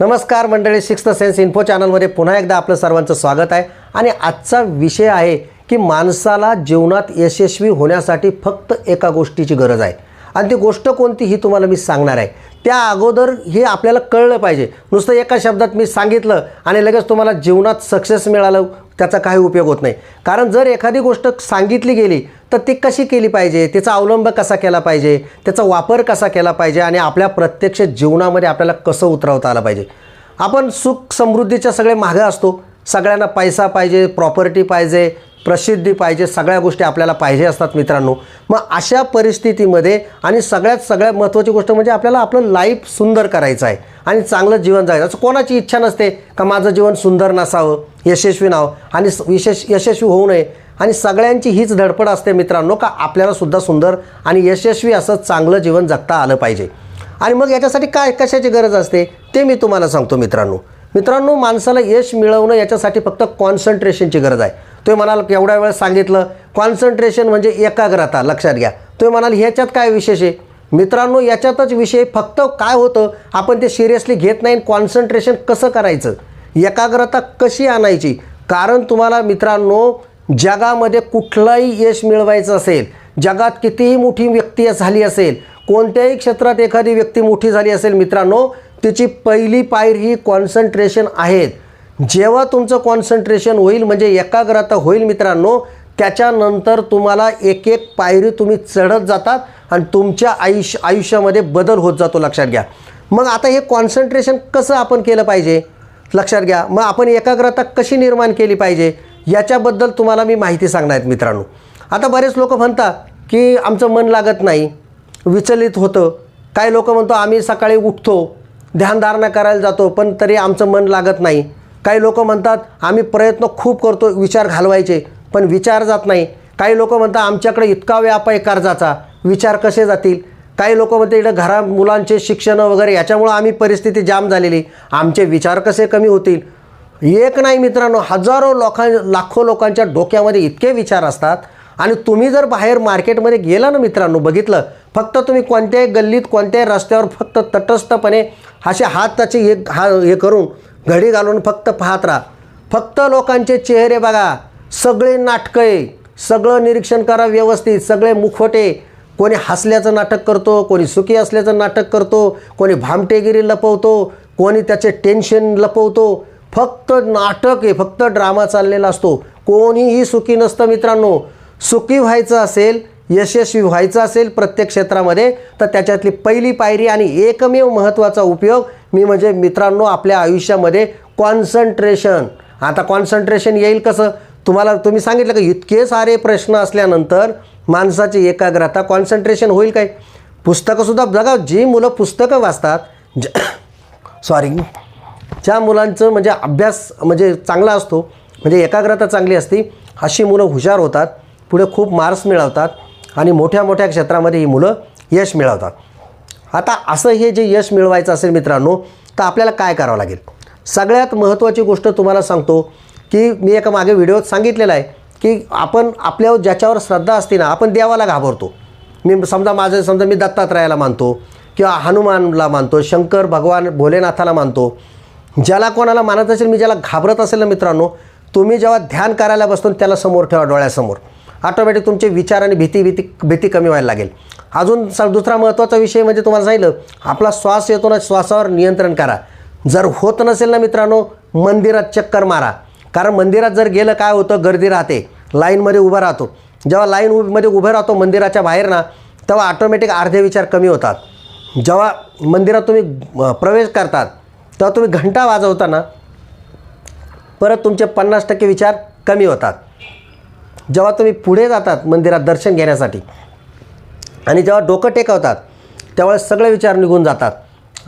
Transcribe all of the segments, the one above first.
नमस्कार मंडळी sixth sense info चॅनलमध्ये पुन्हा एकदा आपलं सर्वांचं स्वागत आहे. आणि आजचा विषय आहे की माणसाला जीवनात यशस्वी होण्यासाठी फक्त एका गोष्टीची गरज आहे. आणि ती गोष्ट कोणती ही तुम्हाला मी सांगणार आहे. त्या अगोदर हे आपल्याला कळलं पाहिजे. नुसतं एका शब्दात मी सांगितलं आणि लगेच तुम्हाला जीवनात सक्सेस मिळालं. त्याचा काही उपयोग होत नाही. कारण जर एखादी गोष्ट सांगितली गेली तर ती कशी केली पाहिजे? त्याचा अवलंब कसा केला पाहिजे? त्याचा वापर कसा केला पाहिजे? आणि आपल्या प्रत्यक्ष जीवनामध्ये आपल्याला कसं उतरवता आलं पाहिजे? आपण सुख समृद्धीच्या सगळे मागं असतो. सगळ्यांना पैसा पाहिजे प्रॉपर्टी पाहिजे प्रसिद्धी पाहिजे सगळ्या गोष्टी आपल्याला पाहिजे असतात मित्रांनो. मग अशा परिस्थितीमध्ये आणि सगळ्यात सगळ्यात महत्त्वाची गोष्ट म्हणजे आपल्याला आपलं लाईफ सुंदर करायचं आहे. आणि चांगलं जीवन जायचं असं कोणाची इच्छा नसते का माझं जीवन सुंदर नसावं यशस्वी नाव. आणि विशेष यशस्वी होऊ नये. आणि सगळ्यांची हीच धडपड असते मित्रांनो का आपल्यालासुद्धा सुंदर आणि यशस्वी असं चांगलं जीवन जगता आलं पाहिजे. आणि मग याच्यासाठी काय कशाची गरज असते? ते मी तुम्हाला सांगतो मित्रांनो. मित्रांनो माणसाला यश मिळवणं याच्यासाठी फक्त कॉन्सन्ट्रेशनची गरज आहे. तुम्ही म्हणाल एवढ्या वेळ सांगितलं कॉन्सन्ट्रेशन म्हणजे एकाग्रता लक्षात घ्या. तुम्ही म्हणाल ह्याच्यात काय विशेष आहे? मित्रांनो याच्यातच विषय फक्त काय होतं आपण ते सिरियसली घेत नाही कॉन्सन्ट्रेशन कसं करायचं? एकाग्रता कशी आणायची? कारण तुम्हाला मित्रांनो जगामध्ये कुठलंही यश मिळवायचं असेल जगात कितीही मोठी व्यक्ती झाली असेल कोणत्याही क्षेत्रात एखादी व्यक्ती मोठी झाली असेल मित्रांनो तिची पहिली पायरी ही कॉन्सन्ट्रेशन आहेत जेव्हा तुमचं कॉन्सन्ट्रेशन होईल म्हणजे एकाग्रता होईल मित्रांनो त्याच्यानंतर तुम्हाला एक एक पायरी तुम्ही चढत जातात आणि तुमच्या आयुष्य आयुष्यामध्ये बदल होत जातो लक्षात घ्या. मग आता हे कॉन्सन्ट्रेशन कसं आपण केलं पाहिजे? लक्षात घ्या. मग आपण एकाग्रता कशी निर्माण केली पाहिजे? याच्याबद्दल तुम्हाला मी माहिती सांगणार आहेत मित्रांनो. आता बरेच लोक म्हणतात की आमचं मन लागत नाही विचलित होतं. काही लोक म्हणतो आम्ही सकाळी उठतो ध्यानधारणा करायला जातो पण तरी आमचं मन लागत नाही. काही लोक म्हणतात आम्ही प्रयत्न खूप करतो विचार घालवायचे. पण विचार जात नाही. काही लोक म्हणतात आमच्याकडे इतका व्याप आहे कर्जाचा. विचार कसे जातील? काही लोक म्हणते इकडे घरा मुलांचे शिक्षण वगैरे याच्यामुळं आम्ही परिस्थिती जाम झालेली. आमचे विचार कसे कमी होतील? एक नाही मित्रांनो हजारो लोकां लाखो लोकांच्या डोक्यामध्ये इतके विचार असतात. आणि तुम्ही जर बाहेर मार्केटमध्ये गेला ना मित्रांनो बघितलं फक्त तुम्ही कोणत्याही गल्लीत कोणत्याही रस्त्यावर फक्त तटस्थपणे असे हाताचे हे हा हे करून घडी घालून फक्त पाहत राहा. फक्त लोकांचे चेहरे बघा. सगळे नाटकं आहे. सगळं निरीक्षण करा व्यवस्थित. सगळे मुखवटे. कोणी हसल्याचं नाटक करतो कोणी सुखी असल्याचं नाटक करतो कोणी भामटेगिरी लपवतो कोणी त्याचे टेन्शन लपवतो. फक्त नाटक आहे फक्त ड्रामा चाललेला असतो. कोणीही सुखी नसतं मित्रांनो. सुखी व्हायचं असेल यशस्वी व्हायचं असेल प्रत्येक क्षेत्रामध्ये तर त्याच्यातली पहिली पायरी आणि एकमेव महत्त्वाचा उपयोग मी म्हणजे मित्रांनो आपल्या आयुष्यामध्ये कॉन्सन्ट्रेशन. आता कॉन्सन्ट्रेशन येईल कसं? तुम्हाला तुम्ही सांगितलं का इतके सारे प्रश्न असल्यानंतर माणसाची एकाग्रता कॉन्सन्ट्रेशन होईल काय? पुस्तकंसुद्धा बघा जी मुलं पुस्तकं वाचतात ज सॉरी ज्या मुलांचं म्हणजे अभ्यास म्हणजे चांगला असतो म्हणजे एकाग्रता चांगली असती अशी मुलं हुशार होतात पुढे खूप मार्क्स मिळवतात आणि मोठ्या मोठ्या क्षेत्रामध्ये ही मुलं यश मिळवतात. आता असं हे जे यश मिळवायचं असेल मित्रांनो तर आपल्याला काय करावं लागेल? सगळ्यात महत्त्वाची गोष्ट तुम्हाला सांगतो की मी एका मागे व्हिडिओत सांगितलेला आहे की आपण आपल्यावर ज्याच्यावर श्रद्धा असते ना आपण देवाला घाबरतो. मी समजा माझं समजा मी दत्तात्रयाला मानतो किंवा हनुमानला मानतो शंकर भगवान भोलेनाथाला मानतो. ज्याला कोणाला मानत असेल मी ज्याला घाबरत असेल ना मित्रांनो तुम्ही जेव्हा ध्यान करायला बसतो त्याला समोर ठेवा डोळ्यासमोर. ऑटोमॅटिक तुमचे विचार आणि भीती भीती भीती कमी व्हायला लागेल. अजून स दुसरा महत्त्वाचा विषय म्हणजे तुम्हाला सांगितलं आपला श्वास येतो ना श्वासावर नियंत्रण करा. जर होत नसेल ना मित्रांनो मंदिरात चक्कर मारा. कारण मंदिरात जर गेलं काय होतं गर्दी राहते. लाईनमध्ये उभं राहतो. जेव्हा लाईनमध्ये उभं राहतो मंदिराच्या बाहेर ना तेव्हा ऑटोमॅटिक अर्धे विचार कमी होतात. जेव्हा मंदिरात तुम्ही प्रवेश करतात तेव्हा तुम्ही घंटा वाजवताना परत तुमचे पन्नास टक्के विचार कमी होतात. जेव्हा तुम्ही पुढे जातात मंदिरात दर्शन घेण्यासाठी आणि जेव्हा डोकं टेकवतात त्यावेळेस सगळे विचार निघून जातात.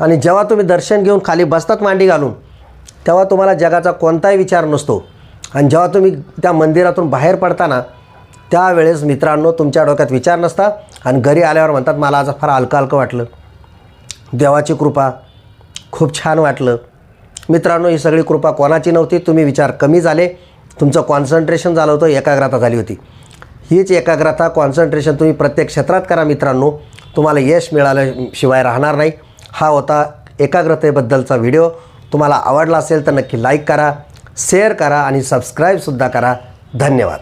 आणि जेव्हा तुम्ही दर्शन घेऊन खाली बसतात मांडी घालून तेव्हा तुम्हाला जगाचा कोणताही विचार नसतो. आणि जेव्हा तुम्ही त्या मंदिरातून बाहेर पडताना त्यावेळेस मित्रांनो तुमच्या डोक्यात विचार नसता. आणि घरी आल्यावर म्हणतात मला आज फार हलकं हलकं वाटलं. देवाची कृपा खूप छान वाटलं. मित्रांनो ही सगळी कृपा कोणाची नव्हती? तुम्ही विचार कमी झाले. तुमचं कॉन्सन्ट्रेशन झालं होतं एकाग्रता झाली होती. हीच एकाग्रता कॉन्सन्ट्रेशन तुम्ही प्रत्येक क्षेत्रात करा मित्रांनो. तुम्हाला यश मिळाल्याशिवाय राहणार नाही. हा होता एकाग्रतेबद्दलचा व्हिडिओ. तुम्हाला आवडला असेल तर नक्की लाईक करा शेअर करा आणि सबस्क्राईबसुद्धा करा. धन्यवाद.